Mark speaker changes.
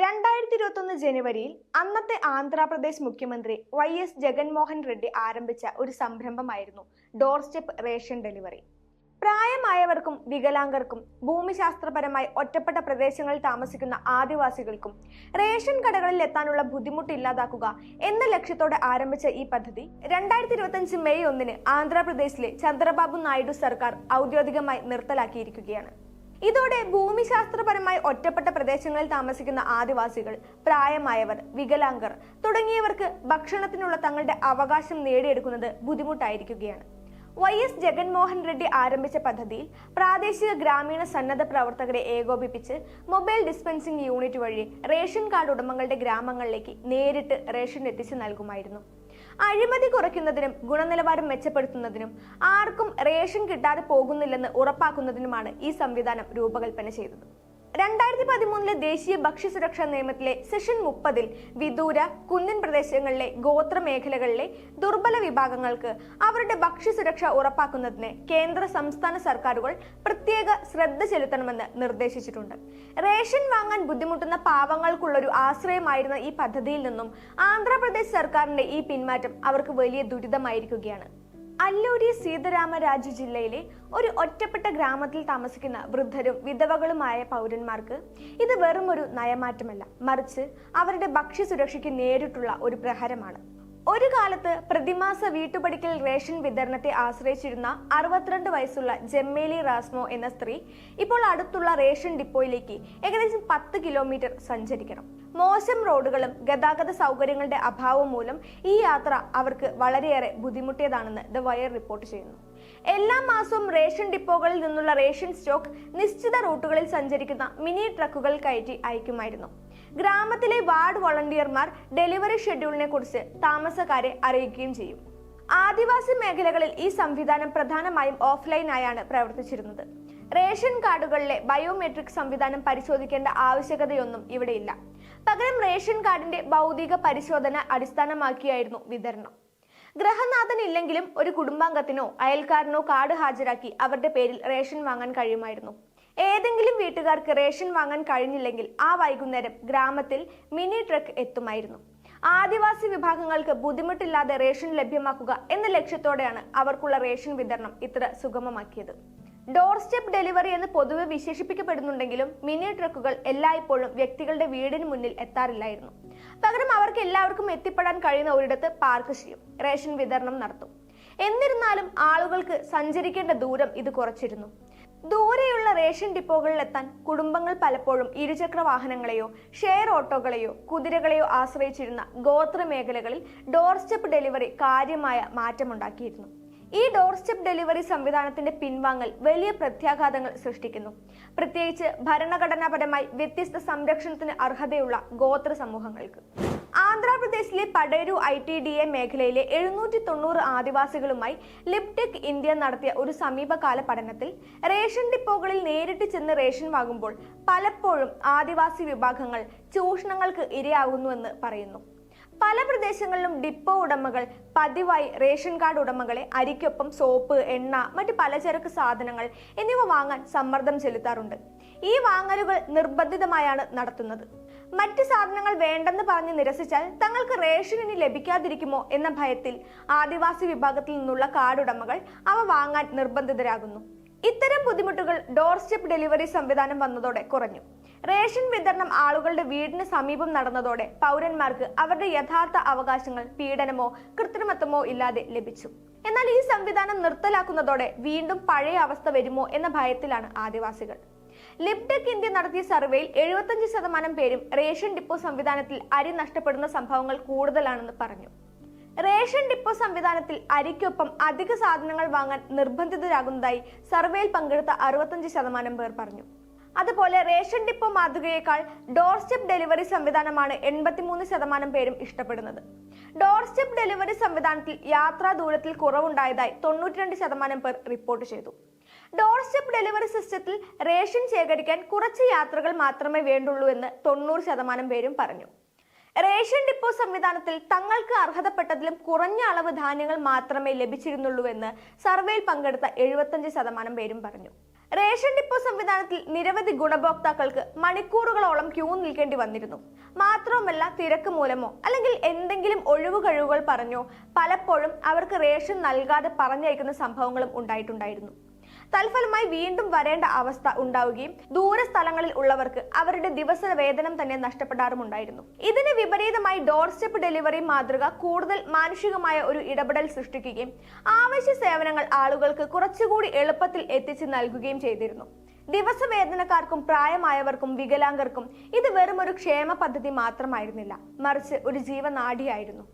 Speaker 1: രണ്ടായിരത്തി ഇരുപത്തൊന്ന് ജനുവരിയിൽ അന്നത്തെ ആന്ധ്രാപ്രദേശ് മുഖ്യമന്ത്രി വൈ എസ് ജഗൻമോഹൻ റെഡ്ഡി ആരംഭിച്ച ഒരു സംരംഭമായിരുന്നു ഡോർ സ്റ്റെപ്പ് റേഷൻ ഡെലിവറി. പ്രായമായവർക്കും വികലാംഗർക്കും ഭൂമിശാസ്ത്രപരമായി ഒറ്റപ്പെട്ട പ്രദേശങ്ങളിൽ താമസിക്കുന്ന ആദിവാസികൾക്കും റേഷൻ കടകളിൽ എത്താനുള്ള ബുദ്ധിമുട്ട് ഇല്ലാതാക്കുക എന്ന ലക്ഷ്യത്തോടെ ആരംഭിച്ച ഈ പദ്ധതി രണ്ടായിരത്തി ഇരുപത്തഞ്ച് മെയ് ഒന്നിന് ആന്ധ്രാപ്രദേശിലെ ചന്ദ്രബാബു നായിഡു സർക്കാർ ഔദ്യോഗികമായി നിർത്തലാക്കിയിരിക്കുകയാണ്. ഇതോടെ ഭൂമിശാസ്ത്രപരമായി ഒറ്റപ്പെട്ട പ്രദേശങ്ങളിൽ താമസിക്കുന്ന ആദിവാസികൾ പ്രായമായവർ വികലാംഗർ തുടങ്ങിയവർക്ക് ഭക്ഷണത്തിനുള്ള തങ്ങളുടെ അവകാശം നേടിയെടുക്കുന്നത് ബുദ്ധിമുട്ടായിരിക്കുകയാണ്. വൈ എസ് ജഗൻമോഹൻ റെഡ്ഡി ആരംഭിച്ച പദ്ധതിയിൽ പ്രാദേശിക ഗ്രാമീണ സന്നദ്ധ പ്രവർത്തകരെ ഏകോപിപ്പിച്ച് മൊബൈൽ ഡിസ്പെൻസിംഗ് യൂണിറ്റ് വഴി റേഷൻ കാർഡ് ഉടമകളുടെ ഗ്രാമങ്ങളിലേക്ക് നേരിട്ട് റേഷൻ എത്തിച്ചു നൽകുമായിരുന്നു. അഴിമതി കുറയ്ക്കുന്നതിനും ഗുണനിലവാരം മെച്ചപ്പെടുത്തുന്നതിനും ആർക്കും റേഷൻ കിട്ടാതെ പോകുന്നില്ലെന്ന് ഉറപ്പാക്കുന്നതിനുമാണ് ഈ സംവിധാനം രൂപകൽപ്പന ചെയ്തത്. രണ്ടായിരത്തി പതിമൂന്നിലെ ദേശീയ ഭക്ഷ്യസുരക്ഷാ നിയമത്തിലെ സെഷൻ മുപ്പതിൽ വിദൂര കുന്നിൻ പ്രദേശങ്ങളിലെ ഗോത്ര മേഖലകളിലെ ദുർബല വിഭാഗങ്ങൾക്ക് അവരുടെ ഭക്ഷ്യസുരക്ഷ ഉറപ്പാക്കുന്നതിന് കേന്ദ്ര സംസ്ഥാന സർക്കാരുകൾ പ്രത്യേക ശ്രദ്ധ ചെലുത്തണമെന്ന് നിർദ്ദേശിച്ചിട്ടുണ്ട്. റേഷൻ വാങ്ങാൻ ബുദ്ധിമുട്ടുന്ന പാവങ്ങൾക്കുള്ളൊരു ആശ്രയമായിരുന്ന ഈ പദ്ധതിയിൽ നിന്നും ആന്ധ്രാപ്രദേശ് സർക്കാരിന്റെ ഈ പിന്മാറ്റം അവർക്ക് വലിയ ദുരിതമായിരിക്കുകയാണ്. അല്ലൂരി സീതാരാമരാജു ജില്ലയിലെ ഒരു ഒറ്റപ്പെട്ട ഗ്രാമത്തിൽ താമസിക്കുന്ന വൃദ്ധരും വിധവകളുമായ പൗരന്മാർക്ക് ഇത് വെറും ഒരു നയമാറ്റമല്ല. മറിച്ച് അവരുടെ ഭക്ഷ്യസുരക്ഷയ്ക്ക് നേരിട്ടുള്ള ഒരു പ്രഹരമാണ്. ഒരു കാലത്ത് പ്രതിമാസ വീട്ടുപടിക്കൽ റേഷൻ വിതരണത്തെ ആശ്രയിച്ചിരുന്ന അറുപത്തിരണ്ട് വയസ്സുള്ള ജമ്മേലി റാസ്മോ എന്ന സ്ത്രീ ഇപ്പോൾ അടുത്തുള്ള റേഷൻ ഡിപ്പോയിലേക്ക് ഏകദേശം പത്ത് കിലോമീറ്റർ സഞ്ചരിക്കണം. മോശം റോഡുകളും ഗതാഗത സൗകര്യങ്ങളുടെ അഭാവം മൂലം ഈ യാത്ര അവർക്ക് വളരെയേറെ ബുദ്ധിമുട്ടിയതാണെന്ന് ദ വയർ റിപ്പോർട്ട് ചെയ്യുന്നു. എല്ലാ മാസവും റേഷൻ ഡിപ്പോകളിൽ നിന്നുള്ള റേഷൻ സ്റ്റോക്ക് നിശ്ചിത റൂട്ടുകളിൽ സഞ്ചരിക്കുന്ന മിനി ട്രക്കുകൾ കയറ്റി അയക്കുമായിരുന്നു. ഗ്രാമത്തിലെ വാർഡ് വോളണ്ടിയർമാർ ഡെലിവറി ഷെഡ്യൂളിനെ കുറിച്ച് താമസക്കാരെ അറിയിക്കുകയും ചെയ്യും. ആദിവാസി മേഖലകളിൽ ഈ സംവിധാനം പ്രധാനമായും ഓഫ്ലൈനായാണ് പ്രവർത്തിച്ചിരുന്നത്. റേഷൻ കാർഡുകളിലെ ബയോമെട്രിക് സംവിധാനം പരിശോധിക്കേണ്ട ആവശ്യകതയൊന്നും ഇവിടെയില്ല. പകരം റേഷൻ കാർഡിന്റെ ഭൗതിക പരിശോധന അടിസ്ഥാനമാക്കിയായിരുന്നു വിതരണം. ഗ്രഹനാഥൻ ഇല്ലെങ്കിലും ഒരു കുടുംബാംഗത്തിനോ അയൽക്കാരനോ കാർഡ് ഹാജരാക്കി അവരുടെ പേരിൽ റേഷൻ വാങ്ങാൻ കഴിയുമായിരുന്നു. ഏതെങ്കിലും വീട്ടുകാർക്ക് റേഷൻ വാങ്ങാൻ കഴിഞ്ഞില്ലെങ്കിൽ ആ വൈകുന്നേരം ഗ്രാമത്തിൽ മിനി ട്രക്ക് എത്തുമായിരുന്നു. ആദിവാസി വിഭാഗങ്ങൾക്ക് ബുദ്ധിമുട്ടില്ലാതെ റേഷൻ ലഭ്യമാക്കുക എന്ന ലക്ഷ്യത്തോടെയാണ് അവർക്കുള്ള റേഷൻ വിതരണം ഇത്ര സുഗമമാക്കിയത്. ഡോർ സ്റ്റെപ്പ് ഡെലിവറി എന്ന് പൊതുവെ വിശേഷിപ്പിക്കപ്പെടുന്നുണ്ടെങ്കിലും മിനി ട്രക്കുകൾ എല്ലായ്പ്പോഴും വ്യക്തികളുടെ വീടിന് മുന്നിൽ എത്താറില്ലായിരുന്നു. പകരം അവർക്ക് എല്ലാവർക്കും എത്തിപ്പെടാൻ കഴിയുന്ന ഒരിടത്ത് പാർക്ക് ചെയ്യും റേഷൻ വിതരണം നടത്തും. എന്നിരുന്നാലും ആളുകൾക്ക് സഞ്ചരിക്കേണ്ട ദൂരം ഇത് കുറച്ചിരുന്നു. ദൂരെയുള്ള റേഷൻ ഡിപ്പോകളിൽ എത്താൻ കുടുംബങ്ങൾ പലപ്പോഴും ഇരുചക്ര വാഹനങ്ങളെയോ ഷെയർ ഓട്ടോകളെയോ കുതിരകളെയോ ആശ്രയിച്ചിരുന്ന ഗോത്ര മേഖലകളിൽ ഡോർ സ്റ്റെപ്പ് ഡെലിവറി കാര്യമായ മാറ്റമുണ്ടാക്കിയിരുന്നു. ഈ ഡോർ സ്റ്റെപ്പ് ഡെലിവറി സംവിധാനത്തിന്റെ പിൻവാങ്ങൽ വലിയ പ്രത്യാഘാതങ്ങൾ സൃഷ്ടിക്കുന്നു. പ്രത്യേകിച്ച് ഭരണഘടനാപരമായി വ്യത്യസ്ത സംരക്ഷണത്തിന് അർഹതയുള്ള ഗോത്ര സമൂഹങ്ങൾക്ക്. ആന്ധ്രാപ്രദേശിലെ Paderu I T D A മേഖലയിലെ എഴുന്നൂറ്റി തൊണ്ണൂറ് ആദിവാസികളുമായി ലിപ്ടെക് ഇന്ത്യ നടത്തിയ ഒരു സമീപകാല പഠനത്തിൽ റേഷൻ ഡിപ്പോകളിൽ നേരിട്ട് ചെന്ന് റേഷൻ വാങ്ങുമ്പോൾ പലപ്പോഴും ആദിവാസി വിഭാഗങ്ങൾ ചൂഷണങ്ങൾക്ക് ഇരയാകുന്നുവെന്ന് പറയുന്നു. പല പ്രദേശങ്ങളിലും ഡിപ്പോ ഉടമകൾ പതിവായി റേഷൻ കാർഡ് ഉടമകളെ അരിക്കൊപ്പം സോപ്പ് എണ്ണ മറ്റ് പലചരക്ക് സാധനങ്ങൾ എന്നിവ വാങ്ങാൻ സമ്മർദ്ദം ചെലുത്താറുണ്ട്. ഈ വാങ്ങലുകൾ നിർബന്ധിതമായാണ് നടത്തുന്നത്. മറ്റ് സാധനങ്ങൾ വേണ്ടെന്ന് പറഞ്ഞ് നിരസിച്ചാൽ തങ്ങൾക്ക് റേഷൻ ഇനി ലഭിക്കാതിരിക്കുമോ എന്ന ഭയത്തിൽ ആദിവാസി വിഭാഗത്തിൽ നിന്നുള്ള കാർഡുടമകൾ അവ വാങ്ങാൻ നിർബന്ധിതരാകുന്നു. ഇത്തരം ബുദ്ധിമുട്ടുകൾ ഡോർ സ്റ്റെപ്പ് ഡെലിവറി സംവിധാനം വന്നതോടെ കുറഞ്ഞു. റേഷൻ വിതരണം ആളുകളുടെ വീടിന് സമീപം നടന്നതോടെ പൗരന്മാർക്ക് അവരുടെ യഥാർത്ഥ അവകാശങ്ങൾ പീഡനമോ കൃത്രിമത്വമോ ഇല്ലാതെ ലഭിച്ചു. എന്നാൽ ഈ സംവിധാനം നിർത്തലാക്കുന്നതോടെ വീണ്ടും പഴയ അവസ്ഥ വരുമോ എന്ന ഭയത്തിലാണ് ആദിവാസികൾ. ലിപ്ടെക് ഇന്ത്യ നടത്തിയ സർവേയിൽ എഴുപത്തഞ്ച് ശതമാനം പേരും റേഷൻ ഡിപ്പോ സംവിധാനത്തിൽ അരി നഷ്ടപ്പെടുന്ന സംഭവങ്ങൾ കൂടുതലാണെന്ന് പറഞ്ഞു. റേഷൻ ഡിപ്പോ സംവിധാനത്തിൽ അരിക്കൊപ്പം അധിക സാധനങ്ങൾ വാങ്ങാൻ നിർബന്ധിതരാകുന്നതായി സർവേയിൽ പങ്കെടുത്ത അറുപത്തഞ്ച് ശതമാനം പേർ പറഞ്ഞു. അതുപോലെ റേഷൻ ഡിപ്പോ മാതൃകയേക്കാൾ ഡോർ സ്റ്റെപ്പ് ഡെലിവറി സംവിധാനമാണ് എൺപത്തിമൂന്ന് ശതമാനം പേരും ഇഷ്ടപ്പെടുന്നത്. ഡോർ സ്റ്റെപ്പ് ഡെലിവറി സംവിധാനത്തിൽ യാത്രാ ദൂരത്തിൽ കുറവുണ്ടായതായി തൊണ്ണൂറ്റിരണ്ട് ശതമാനം പേർ റിപ്പോർട്ട് ചെയ്തു. ഡോർ സ്റ്റെപ്പ് ഡെലിവറി സിസ്റ്റത്തിൽ റേഷൻ ശേഖരിക്കാൻ കുറച്ച് യാത്രകൾ മാത്രമേ വേണ്ടുള്ളൂ എന്ന് തൊണ്ണൂറ് ശതമാനം പേരും പറഞ്ഞു. റേഷൻ ഡിപ്പോ സംവിധാനത്തിൽ തങ്ങൾക്ക് അർഹതപ്പെട്ടതിലും കുറഞ്ഞ അളവ് ധാന്യങ്ങൾ മാത്രമേ ലഭിച്ചിരുന്നുള്ളൂ എന്ന് സർവേയിൽ പങ്കെടുത്ത എഴുപത്തഞ്ച് ശതമാനം പേരും പറഞ്ഞു. റേഷൻ ഡിപ്പോ സംവിധാനത്തിൽ നിരവധി ഗുണഭോക്താക്കൾക്ക് മണിക്കൂറുകളോളം ക്യൂ നിൽക്കേണ്ടി വന്നിരുന്നു. മാത്രവുമല്ല തിരക്ക് മൂലമോ അല്ലെങ്കിൽ എന്തെങ്കിലും ഒഴിവ് കഴിവുകൾ പറഞ്ഞോ പലപ്പോഴും അവർക്ക് റേഷൻ നൽകാതെ പറഞ്ഞയക്കുന്ന സംഭവങ്ങളും ഉണ്ടായിട്ടുണ്ടായിരുന്നു. തൽഫലമായി വീണ്ടും വരേണ്ട അവസ്ഥ ഉണ്ടാവുകയും ദൂര സ്ഥലങ്ങളിൽ ഉള്ളവർക്ക് അവരുടെ ദിവസ വേതനം തന്നെ നഷ്ടപ്പെടാറുമുണ്ടായിരുന്നു. ഇതിന് വിപരീതമായി ഡോർ സ്റ്റെപ്പ് ഡെലിവറി മാതൃക കൂടുതൽ മാനുഷികമായ ഒരു ഇടപെടൽ സൃഷ്ടിക്കുകയും ആവശ്യ സേവനങ്ങൾ ആളുകൾക്ക് കുറച്ചുകൂടി എളുപ്പത്തിൽ എത്തിച്ചു നൽകുകയും ചെയ്തിരുന്നു. ദിവസവേതനക്കാർക്കും പ്രായമായവർക്കും വികലാംഗർക്കും ഇത് വെറും ഒരു ക്ഷേമ പദ്ധതി മാത്രമായിരുന്നില്ല. മറിച്ച് ഒരു ജീവനാഡിയായിരുന്നു.